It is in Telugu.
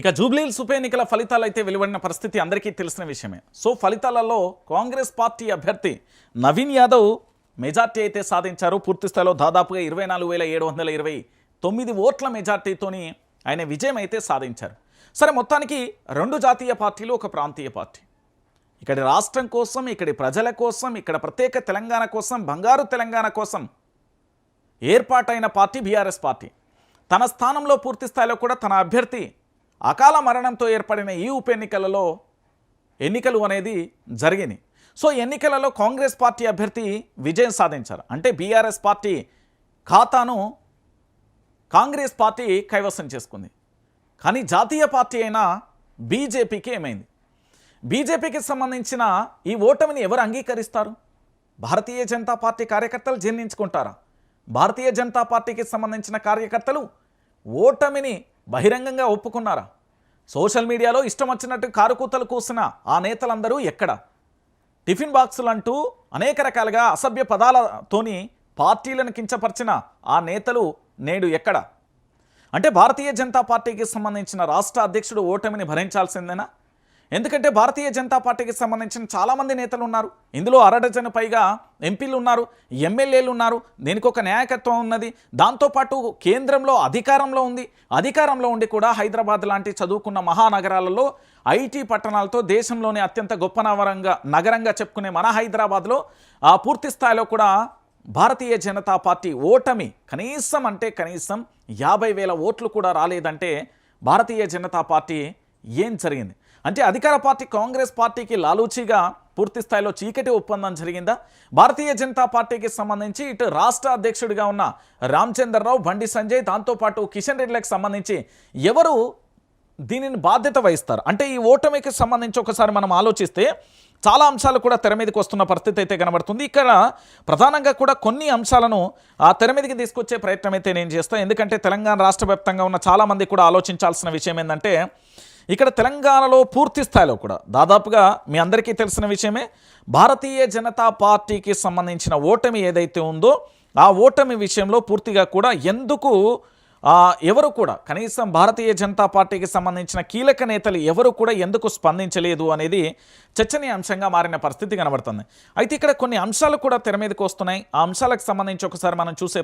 ఇక జూబ్లీహిల్స్ ఉప ఎన్నికల ఫలితాలు అయితే వెలువడిన పరిస్థితి అందరికీ తెలిసిన విషయమే. సో ఫలితాలలో కాంగ్రెస్ పార్టీ అభ్యర్థి నవీన్ యాదవ్ మెజార్టీ అయితే సాధించారు. పూర్తిస్థాయిలో దాదాపుగా ఇరవై నాలుగు వేల ఏడు వందల ఇరవై తొమ్మిది ఓట్ల మెజార్టీతోని ఆయన విజయం అయితే సాధించారు. సరే మొత్తానికి రెండు జాతీయ పార్టీలు ఒక ప్రాంతీయ పార్టీ. ఇక్కడి రాష్ట్రం కోసం ఇక్కడి ప్రజల కోసం ఇక్కడ ప్రత్యేక తెలంగాణ కోసం బంగారు తెలంగాణ కోసం ఏర్పాటైన పార్టీ బీఆర్ఎస్ పార్టీ. తన స్థానంలో పూర్తి స్థాయిలో కూడా తన అభ్యర్థి అకాల మరణంతో ఏర్పడిన ఈ ఉప ఎన్నికలలో ఎన్నికలు అనేది జరిగినాయి. సో ఎన్నికలలో కాంగ్రెస్ పార్టీ అభ్యర్థి విజయం సాధించారు. అంటే బీఆర్ఎస్ పార్టీ ఖాతాను కాంగ్రెస్ పార్టీ కైవసం చేసుకుంది. కానీ జాతీయ పార్టీ అయిన బీజేపీకి ఏమైంది? బీజేపీకి సంబంధించిన ఈ ఓటమిని ఎవరు అంగీకరిస్తారు? భారతీయ జనతా పార్టీ కార్యకర్తలు జీర్ణించుకుంటారా భారతీయ జనతా పార్టీకి సంబంధించిన కార్యకర్తలు ఓటమిని బహిరంగంగా ఒప్పుకున్నారా? సోషల్ మీడియాలో ఇష్టం వచ్చినట్టు కారుకూతలు కూసిన ఆ నేతలందరూ ఎక్కడ? టిఫిన్ బాక్సులు అంటూ అనేక రకాలుగా అసభ్య పదాలతోని పార్టీలను కించపరిచిన ఆ నేతలు నేడు ఎక్కడ? అంటే భారతీయ జనతా పార్టీకి సంబంధించిన రాష్ట్ర అధ్యక్షుడు ఓటమిని భరించాల్సిందేనా? ఎందుకంటే భారతీయ జనతా పార్టీకి సంబంధించిన చాలామంది నేతలు ఉన్నారు. ఇందులో అరడజను పైగా ఎంపీలు ఉన్నారు ఎమ్మెల్యేలు ఉన్నారు. దీనికి ఒక నాయకత్వం ఉన్నది. దాంతోపాటు కేంద్రంలో అధికారంలో ఉంది. అధికారంలో ఉండి కూడా హైదరాబాద్ లాంటి చదువుకున్న మహానగరాలలో ఐటీ పట్టణాలతో దేశంలోనే అత్యంత గొప్ప నగరంగా నగరంగా చెప్పుకునే మన హైదరాబాద్లో ఆ పూర్తి స్థాయిలో కూడా భారతీయ జనతా పార్టీ ఓటమి కనీసం అంటే కనీసం యాభై వేల ఓట్లు కూడా రాలేదంటే భారతీయ జనతా పార్టీ ఏం జరిగింది? అంటే అధికార పార్టీ కాంగ్రెస్ పార్టీకి లాలూచీగా పూర్తి స్థాయిలో చీకటి ఒప్పందం జరిగిందా? భారతీయ జనతా పార్టీకి సంబంధించి ఇటు రాష్ట్ర అధ్యక్షుడిగా ఉన్న రామచంద్రరావు బండి సంజయ్ దాంతోపాటు కిషన్ రెడ్డిలకు సంబంధించి ఎవరు దీనిని బాధ్యత వహిస్తారు? అంటే ఈ ఓటమికి సంబంధించి ఒకసారి మనం ఆలోచిస్తే చాలా అంశాలు కూడా తెర మీదకి వస్తున్న పరిస్థితి అయితే కనబడుతుంది. ఇక్కడ ప్రధానంగా కూడా కొన్ని అంశాలను ఆ తెర మీదకి తీసుకొచ్చే ప్రయత్నం అయితే నేను చేస్తాను ఎందుకంటే తెలంగాణ రాష్ట్ర వ్యాప్తంగా ఉన్న చాలామంది కూడా ఆలోచించాల్సిన విషయం ఏంటంటే ఇక్కడ తెలంగాణలో పూర్తి స్థాయిలో కూడా దాదాపుగా మీ అందరికీ తెలిసిన విషయమే భారతీయ జనతా పార్టీకి సంబంధించిన ఓటమి ఏదైతే ఉందో ఆ ఓటమి విషయంలో పూర్తిగా కూడా ఎందుకు ఎవరు కూడా కనీసం భారతీయ జనతా పార్టీకి సంబంధించిన కీలక నేతలు ఎవరు కూడా ఎందుకు స్పందించలేదు అనేది చర్చనీయాంశంగా మారిన పరిస్థితి కనబడుతుంది. అయితే ఇక్కడ కొన్ని అంశాలు కూడా తెర మీదకి వస్తున్నాయి. ఆ అంశాలకు సంబంధించి ఒకసారి మనం చూసే